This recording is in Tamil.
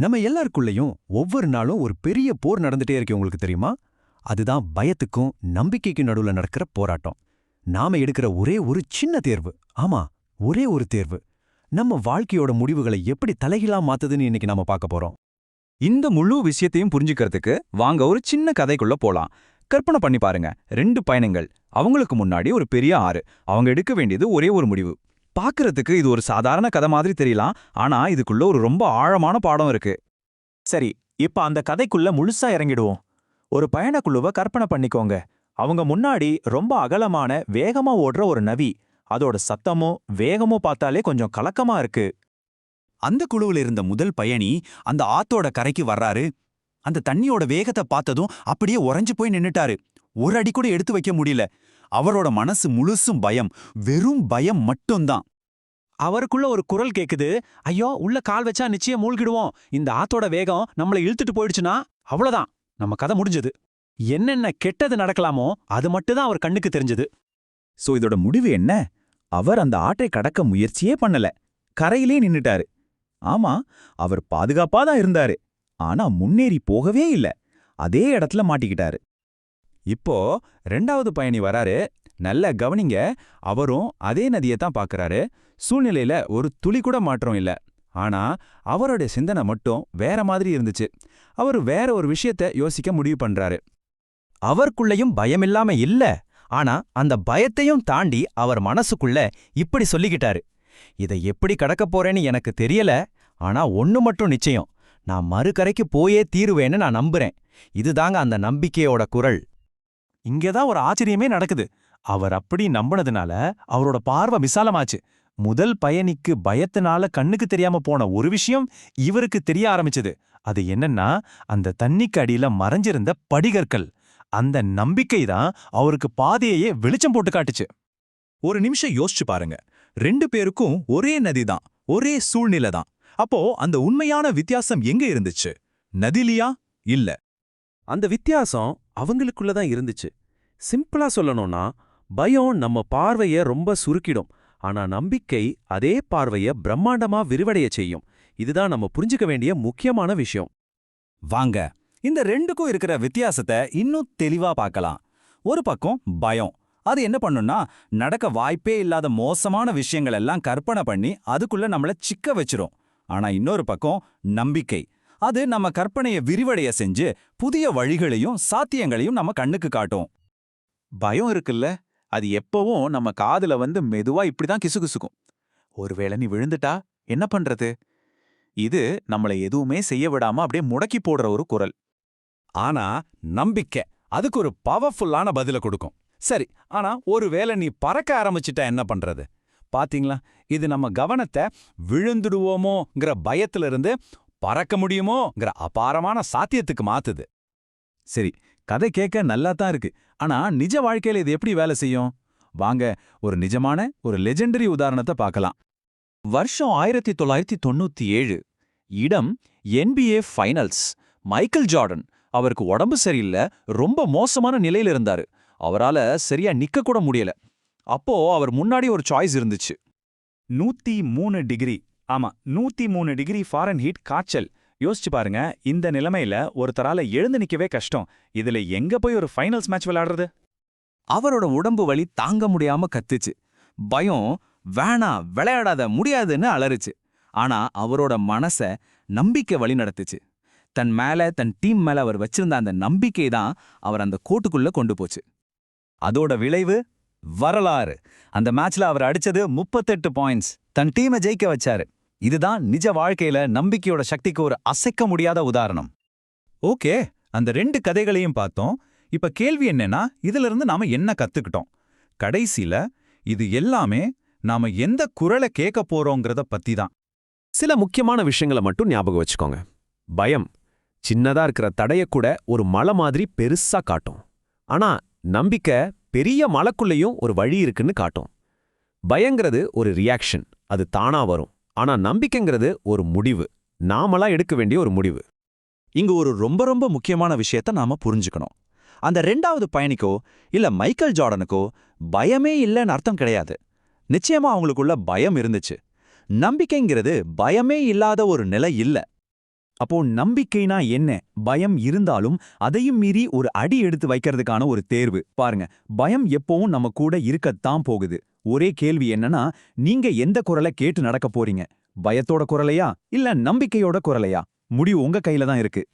நம்ம எல்லாருக்குள்ளேயும் ஒவ்வொரு நாளும் ஒரு பெரிய போர் நடந்துட்டே இருக்கு உங்களுக்கு தெரியுமா? அதுதான் பயத்துக்கும் நம்பிக்கைக்கும் நடுவுல நடக்கிற போராட்டம். நாம எடுக்கிற ஒரே ஒரு சின்ன தேர்வு. ஆமா ஒரே ஒரு தேர்வு. நம்ம வாழ்க்கையோட முடிவுகளை எப்படி தலைகீழா மாத்துதுன்னு இன்னைக்கு நாம பார்க்க போறோம். இந்த முழு விஷயத்தையும் புரிஞ்சுக்கிறதுக்கு வாங்க ஒரு சின்ன கதைக்குள்ள போலாம். கற்பனை பண்ணி பாருங்க. ரெண்டு பயணங்கள். அவங்களுக்கு முன்னாடி ஒரு பெரிய ஆறு. அவங்க எடுக்க வேண்டியது ஒரே ஒரு முடிவு. பாக்குறதுக்கு இது ஒரு சாதாரண கதை மாதிரி தெரியலாம். ஆனா இதுக்குள்ள ஒரு ரொம்ப ஆழமான பாடம் இருக்கு. சரி இப்ப அந்த கதைக்குள்ள முழுசா இறங்கிடுவோம். ஒரு பயணக்குழுவை கற்பனை பண்ணிக்கோங்க. அவங்க முன்னாடி ரொம்ப அகலமான வேகமா ஓடுற ஒரு நவி அதோட சத்தமும் வேகமும் பார்த்தாலே கொஞ்சம் கலக்கமா இருக்கு. அந்த குழுவுல இருந்த முதல் பயணி அந்த ஆத்தோட கரைக்கு வர்றாரு. அந்த தண்ணியோட வேகத்தை பார்த்ததும் அப்படியே உறைஞ்சு போய் நின்னுட்டாரு. ஒரு அடி கூட எடுத்து வைக்க முடியல. அவரோட மனசு முழுசும் பயம். வெறும் பயம் மட்டும்தான். அவருக்குள்ள ஒரு குரல் கேக்குது. ஐயோ உள்ள கால் வச்சா நிச்சயம் மூழ்கிடுவோம். இந்த ஆத்தோட வேகம் நம்மளை இழுத்துட்டு போயிடுச்சுன்னா? அவ்வளவுதான். நம்ம கதை முடிஞ்சது. என்னென்ன கெட்டது நடக்கலாமோ அது மட்டும்தான் அவர் கண்ணுக்கு தெரிஞ்சது. சோ இதோட முடிவு என்ன? அவர் அந்த ஆட்டை கடக்க முயற்சியே பண்ணல. கரையிலே நின்னுட்டாரு. ஆமா அவர் பாதுகாப்பா தான் இருந்தாரு. ஆனா முன்னேறி போகவே இல்ல. அதே இடத்துல மாட்டிக்கிட்டாரு. இப்போ ரெண்டாவது பயணி வராரு. நல்ல கவனிங்க அவரும் அதே நதியை தான் பார்க்கறாரு. சூழ்நிலையில ஒரு துளி கூட மாற்றம் இல்ல. ஆனா அவருடைய சிந்தனை மட்டும் வேற மாதிரி இருந்துச்சு. அவர் வேற ஒரு விஷயத்த யோசிக்க முடிவு பண்றாரு. அவருக்குள்ளேயும் பயமில்லாம இல்ல. ஆனா அந்த பயத்தையும் தாண்டி அவர் மனசுக்குள்ள இப்படி சொல்லிக்கிட்டாரு. இதை எப்படி கடக்கப் போறேன்னு எனக்கு தெரியல. ஆனா ஒன்னு மட்டும் நிச்சயம். நான் மறுகரைக்கு போயே தீருவேன்னு நான் நம்புறேன். இதுதாங்க அந்த நம்பிக்கையோட குரல். இங்கேதான் ஒரு ஆச்சரியமே நடக்குது. அவர் அப்படி நம்பினதுனால அவரோட பார்வை விசாலமாச்சு. முதல் பயணிக்கு பயத்தினால கண்ணுக்கு தெரியாம போன ஒரு விஷயம் இவருக்கு தெரிய ஆரம்பிச்சது. அது என்னன்னா அந்த தண்ணிக்கு அடியில மறைஞ்சிருந்த படிகற்கள். அந்த நம்பிக்கை தான் அவருக்கு பாதையையே வெளிச்சம் போட்டு காட்டுச்சு. ஒரு நிமிஷம் யோசிச்சு பாருங்க. ரெண்டு பேருக்கும் ஒரே நதி தான் ஒரே சூழ்நிலை தான். அப்போ அந்த உண்மையான வித்தியாசம் எங்க இருந்துச்சு? நதிலியா இல்ல. அந்த வித்தியாசம் அவங்களுக்குள்ள தான் இருந்துச்சு. சிம்பிளா சொல்லணும்னா பயம் நம்ம பார்வைய ரொம்ப சுருக்கிடும். ஆனா நம்பிக்கை அதே பார்வைய பிரம்மாண்டமா விரிவடைய செய்யும். இதுதான் நம்ம புரிஞ்சுக்க வேண்டிய முக்கியமான விஷயம். வாங்க இந்த ரெண்டுக்கும் இருக்கிற வித்தியாசத்தை இன்னும் தெளிவா பார்க்கலாம். ஒரு பக்கம் பயம். அது என்ன பண்ணும்னா நடக்க வாய்ப்பே இல்லாத மோசமான விஷயங்கள் எல்லாம் கற்பனை பண்ணி அதுக்குள்ள நம்மள சிக்க வச்சிரும். ஆனா இன்னொரு பக்கம் நம்பிக்கை. அது நம்ம கற்பனையை விரிவடைய செஞ்சு புதிய வழிகளையும் சாத்தியங்களையும் நம்ம கண்ணுக்கு காட்டும். பயம் இருக்குல்ல? அது எப்பவும் நம்ம காதுல வந்து மெதுவா இப்படிதான் கிசுகிசுக்கும். ஒருவேளை நீ விழுந்துட்டா என்ன பண்றது? இது நம்மள எதுவுமே செய்ய விடாம அப்படியே முடக்கி போடுற ஒரு குரல். ஆனா நம்பிக்கை அதுக்கு ஒரு பவர்ஃபுல்லான பதில கொடுக்கும். சரி ஆனா ஒருவேளை நீ பறக்க ஆரம்பிச்சிட்டா என்ன பண்றது? பாத்தீங்களா? இது நம்ம கவனத்தை விழுந்துடுவோமோங்கிற பயத்துல இருந்து பறக்க முடியுமோங்கிற அபாரமான சாத்தியத்துக்கு மாத்துது. சரி கதை கேட்க நல்லா தான் இருக்கு. ஆனா நிஜ வாழ்க்கையில இது எப்படி வேலை செய்யும்? வாங்க ஒரு நிஜமான ஒரு லெஜெண்டரி உதாரணத்தை பார்க்கலாம். வருஷம் ஆயிரத்தி தொள்ளாயிரத்தி தொண்ணூத்தி ஏழு இடம் என்பிஏ ஃபைனல்ஸ் மைக்கேல் ஜார்டன் அவருக்கு உடம்பு சரியில்லை ரொம்ப மோசமான நிலையில இருந்தாரு. அவரால சரியா நிக்க கூட முடியல. அப்போ அவர் முன்னாடி ஒரு சாய்ஸ் இருந்துச்சு. நூத்தி மூணு டிகிரி ஆமா நூத்தி மூணு டிகிரி ஃபாரன் ஹீட் காய்ச்சல். யோசிச்சு பாருங்க இந்த நிலைமையில ஒருத்தரால எழுந்து நிக்கவே கஷ்டம். இதுல எங்க போய் ஒரு ஃபைனல்ஸ் மேட்ச் விளையாடுறது? அவரோட உடம்பு வலி தாங்க முடியாம கத்துச்சு. பயம் வேணா விளையாடாத முடியாதுன்னு அலறுச்சு. ஆனா அவரோட மனச நம்பிக்கை வழி நடத்துச்சு. தன் மேல தன் டீம் மேல அவர் வச்சிருந்த அந்த நம்பிக்கை தான் அவர் அந்த கோட்டுக்குள்ள கொண்டு போச்சு. அதோட விளைவு வரலாறு. அந்த மேட்ச்ல அவர் அடிச்சது முப்பத்தெட்டு பாயிண்ட்ஸ் தன் டீமை ஜெயிக்க வச்சாரு. இதுதான் நிஜ வாழ்க்கையில நம்பிக்கையோட சக்திக்கு ஒரு அசைக்க முடியாத உதாரணம். ஓகே அந்த ரெண்டு கதைகளையும் பார்த்தோம். இப்ப கேள்வி என்னன்னா இதுல இருந்து நாம என்ன கத்துக்கிட்டோம்? கடைசில இது எல்லாமே நாம எந்த குரலை கேட்க போறோங்கிறத பத்தி தான் சில முக்கியமான விஷயங்களை மட்டும் ஞாபகம் வச்சுக்கோங்க. பயம் சின்னதா இருக்கிற தடைய கூட ஒரு மலை மாதிரி பெருசா காட்டும். ஆனா நம்பிக்கை பெரிய மலைக்குள்ளேயும் ஒரு வழி இருக்குன்னு காட்டும். பயங்கிறது ஒரு ரியாக்ஷன் அது தானா வரும். ஆனா நம்பிக்கைங்கிறது ஒரு முடிவு. நாமளா எடுக்க வேண்டிய ஒரு முடிவு. இங்க ஒரு ரொம்ப ரொம்ப முக்கியமான விஷயத்த நாம புரிஞ்சுக்கணும். அந்த ரெண்டாவது பயணிக்கோ இல்ல மைக்கேல் ஜார்டனுக்கோ பயமே இல்லைன்னு அர்த்தம் கிடையாது. நிச்சயமா அவங்களுக்குள்ள பயம் இருந்துச்சு. நம்பிக்கைங்கிறது பயமே இல்லாத ஒரு நிலை இல்ல. அப்போ நம்பிக்கைனா என்ன? பயம் இருந்தாலும் அதையும் மீறி ஒரு அடி எடுத்து வைக்கிறதுக்கான ஒரு தேர்வு. பாருங்க பயம் எப்பவும் நம்ம கூட இருக்கத்தான் போகுது. ஒரே கேள்வி என்னன்னா நீங்க எந்த குரலை கேட்டு நடக்க போறீங்க? பயத்தோட குரலையா? இல்ல நம்பிக்கையோட குரலையா? முடிவு உங்க கையில தான் இருக்கு.